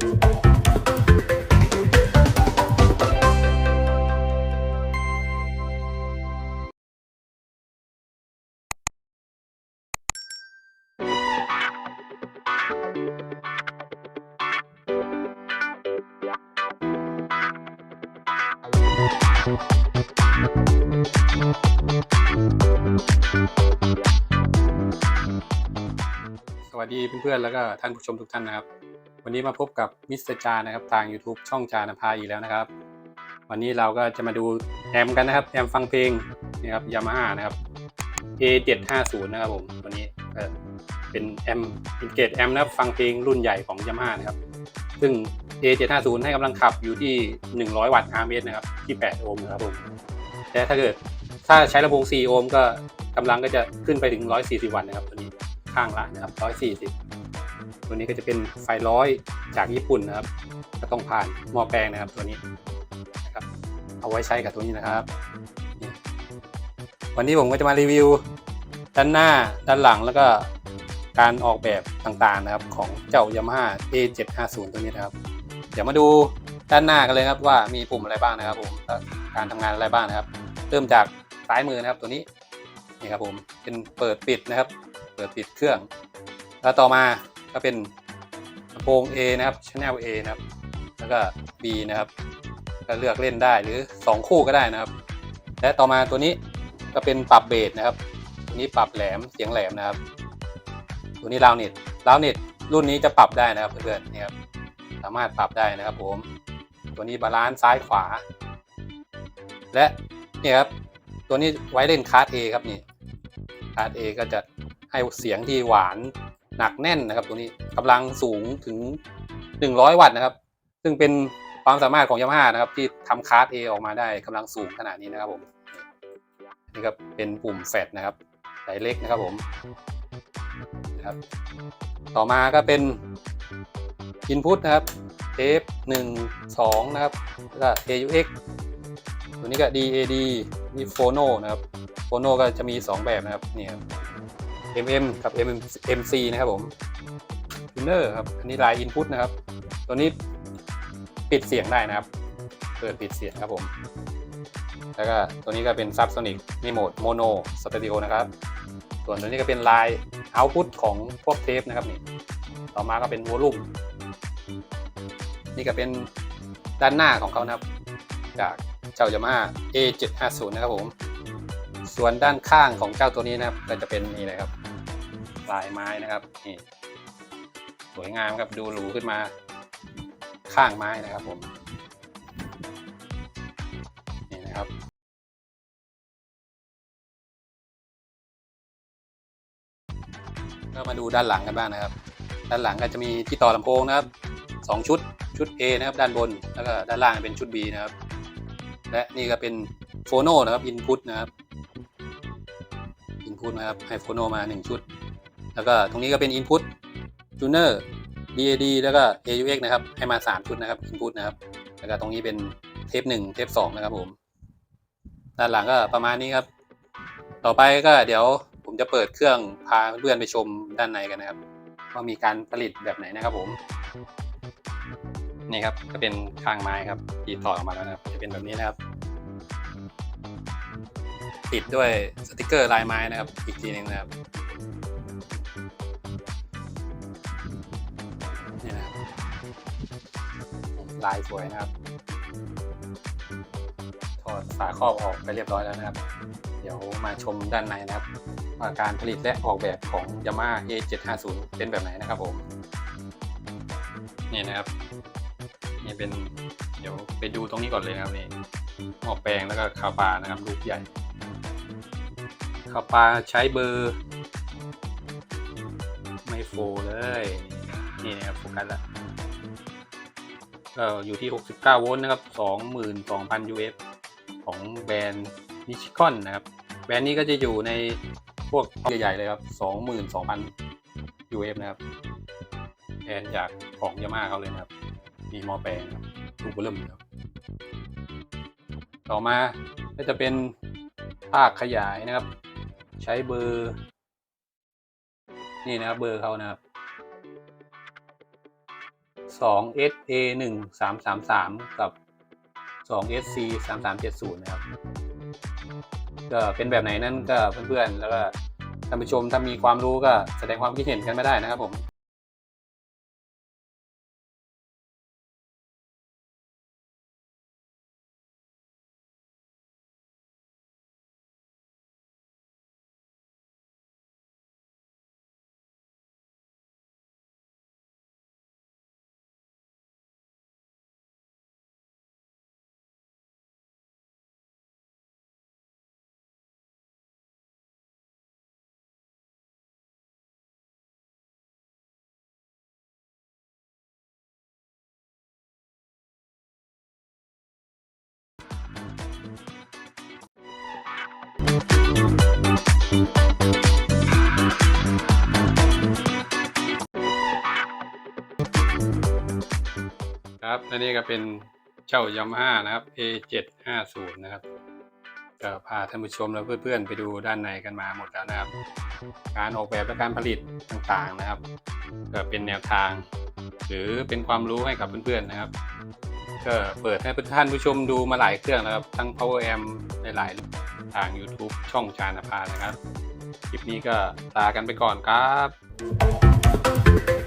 สวัสดีเพื่อนๆ แล้วก็ท่านผู้ชมทุกท่านนะครับ วันนี้มาพบกับมิสเตอร์จานะครับทาง YouTube ช่องจานภาอีกแล้วนะครับ วันนี้เราก็จะมาดูแอมกันนะครับแอมฟังเพลงนี่ครับยามาฮ่านะครับ A750 นะครับผมวันนี้เป็นแอมอินเกตแอมนะครับฟังเพลงรุ่นใหญ่ของยามาฮ่านะครับ ซึ่ง A750 ให้กำลังขับอยู่ที่ 100 วัตต์ RMS นะครับที่ 8 โอห์มนะครับผมแต่ถ้าเกิดถ้าใช้ลำโพง4โอห์มก็กำลังก็จะขึ้นไปถึง 140 วัตต์นะครับตัวนี้ข้างละนะครับ140 ตัวนี้ก็จะเป็นไฟร้อยจากญี่ปุ่นนะครับ ก็ต้องผ่านหม้อแปลงนะครับตัวนี้นะครับ เอาไว้ใช้กับตัวนี้นะครับ วันนี้ผมก็จะมารีวิว ด้านหน้าด้านหลังแล้วก็การออกแบบต่างๆนะครับ ของเจ้า Yamaha A750 ตัวนี้นะครับ เดี๋ยวมาดูด้านหน้ากันเลยครับว่ามีปุ่มอะไรบ้างนะครับผมการทำงานอะไรบ้างนะครับ เริ่มจากซ้ายมือนะครับตัวนี้นี่ครับผมเป็นเปิดปิดนะครับ เปิดปิดเครื่อง แล้วต่อมา ก็เป็นลำโพง A นะครับ Channel A นะครับ แล้วก็ B นะครับ ก็เลือกเล่นได้หรือ 2 คู่ก็ได้นะครับ และต่อมาตัวนี้ก็เป็นปรับเบสนะครับ ตัวนี้ปรับแหลมเสียงแหลมนะครับ ตัวนี้ราวเน็ตราวเน็ตรุ่นนี้จะปรับได้นะครับเพื่อนๆนี่ครับสามารถปรับได้นะครับผม ตัวนี้บาลานซ์ซ้ายขวา และนี่ครับตัวนี้ไว้เล่นคาร์ด A ครับนี่คาร์ด A ก็จะให้เสียงที่หวาน หนักแน่นนะครับ ตัวนี้กำลังสูงถึง 100 วัตต์นะครับ ซึ่งเป็นความสามารถของยามาฮ่านะครับ ที่ทำคาร์ด A ออกมาได้กำลังสูงขนาดนี้นะครับผมนี่ก็เป็นปุ่มแฟดนะครับสายเล็กนะครับผมนะครับ ต่อมาก็เป็น Input นะครับเทป1 2นะครับแล้วก็ AUX ตัวนี้ก็ DAD นี่โฟโนนะครับโฟโนก็จะมี 2 แบบนะครับนี่ครับ MM กับ MM MC นะครับผม Tuner ครับ อันนี้ลาย Input นะครับ ตัวนี้ปิดเสียงได้นะครับ เปิดปิดเสียงครับผม แล้วก็ตัวนี้ก็เป็น Subsonic นี่โหมด Mono Stereo นะครับ ส่วนตัวนี้ก็เป็นลาย Output ของพวกเทปนะครับนี่ ต่อมาก็เป็น Volume นี่ก็เป็นด้านหน้าของเขานะครับ จากเจ้า Yamaha A750 นะครับผม ส่วนด้านข้างของเจ้าตัวนี้นะครับ ก็จะเป็นนี่เลยครับลายไม้นะครับนี่สวยงามครับดูหรูขึ้นมาข้างไม้นะครับผมนี่นะครับก็มาดูด้านหลังกันบ้างนะครับ ด้านหลังก็จะมีที่ต่อลำโพงนะครับสองชุดชุด A นะครับด้านบนแล้วก็ด้านล่างเป็นชุด B นะครับ และนี่ก็เป็นโฟโนนะครับ Input นะครับ Input นะครับให้โฟโนมา 1 ชุด แล้วก็ตรงนี้ก็เป็น Input Tuner DAD แล้วก็ AUX นะครับ ให้มา 3 ชุดนะครับ Input นะครับ แล้วก็ตรงนี้เป็นเทป1เทป2นะครับผม ด้านหลังก็ประมาณนี้ครับ ต่อไปก็เดี๋ยวผมจะเปิดเครื่องพาเพื่อนไปชมด้านในกันนะครับว่ามีการผลิตแบบไหนนะครับผมนี่ครับก็เป็นข้างไม้ครับที่ถอดออกมาแล้วนะครับจะเป็นแบบนี้นะครับ ติดด้วยสติกเกอร์ลายไม้นะครับ อีกทีหนึงนะครับนี่นะครับลายสวยนะครับ ถอดฝาครอบออกไปเรียบร้อยแล้วนะครับ เดี๋ยวมาชมด้านในนะครับว่าการผลิตและออกแบบของ Yamaha A750 เป็นแบบไหนนะครับผมนี่นะครับนี่เป็นเดี๋ยวไปดูตรงนี้ก่อนเลยนะครับนี่หม้อแปลงแล้วก็คาปานะครับลูกใหญ่ คาปลาใช้เบอร์ ไม่โฟเลย นี่นะครับโฟกัสแล้วก็อยู่ที่ 69 โวลต์นะครับ 22,000 UF ของแบรนด์นิชิคอนนะครับ แบรนด์นี้ก็จะอยู่ในพวกใหญ่ๆเลยครับ 22,000 UF นะครับแทนจากของยามาเขาเลยนะครับ มีมอแปลงครับลูกเบอร์เริ่มเลยครับต่อมาก็จะเป็นภาคขยายนะครับ ใช้เบอร์ นี่นะครับเบอร์เขานะครับ2 SA 1 3 3 3 กับ2 SC 3 3 7 0 นะครับ ก็เป็นแบบไหนนั่นก็เพื่อนๆ แล้วก็ท่านผู้ชมถ้ามีความรู้ก็แสดงความคิดเห็นกันไม่ได้นะครับผม ครับและนี่ก็เป็นเจ้ายามาฮ่านะครับ A750 นะครับก็พาท่านผู้ชมและเพื่อนๆ ไปดูด้านในกันมาหมดแล้วนะครับ การออกแบบและการผลิตต่างๆนะครับก็เป็นแนวทาง หรือเป็นความรู้ให้กับเพื่อนๆนะครับก็เปิดให้ท่านผู้ชมดูมาหลายเครื่องแล้วครับ ทั้ง Power Amp ในหลาย ทาง YouTube ช่องชาณภานะครับ คลิปนี้ก็ลากันไปก่อนครับ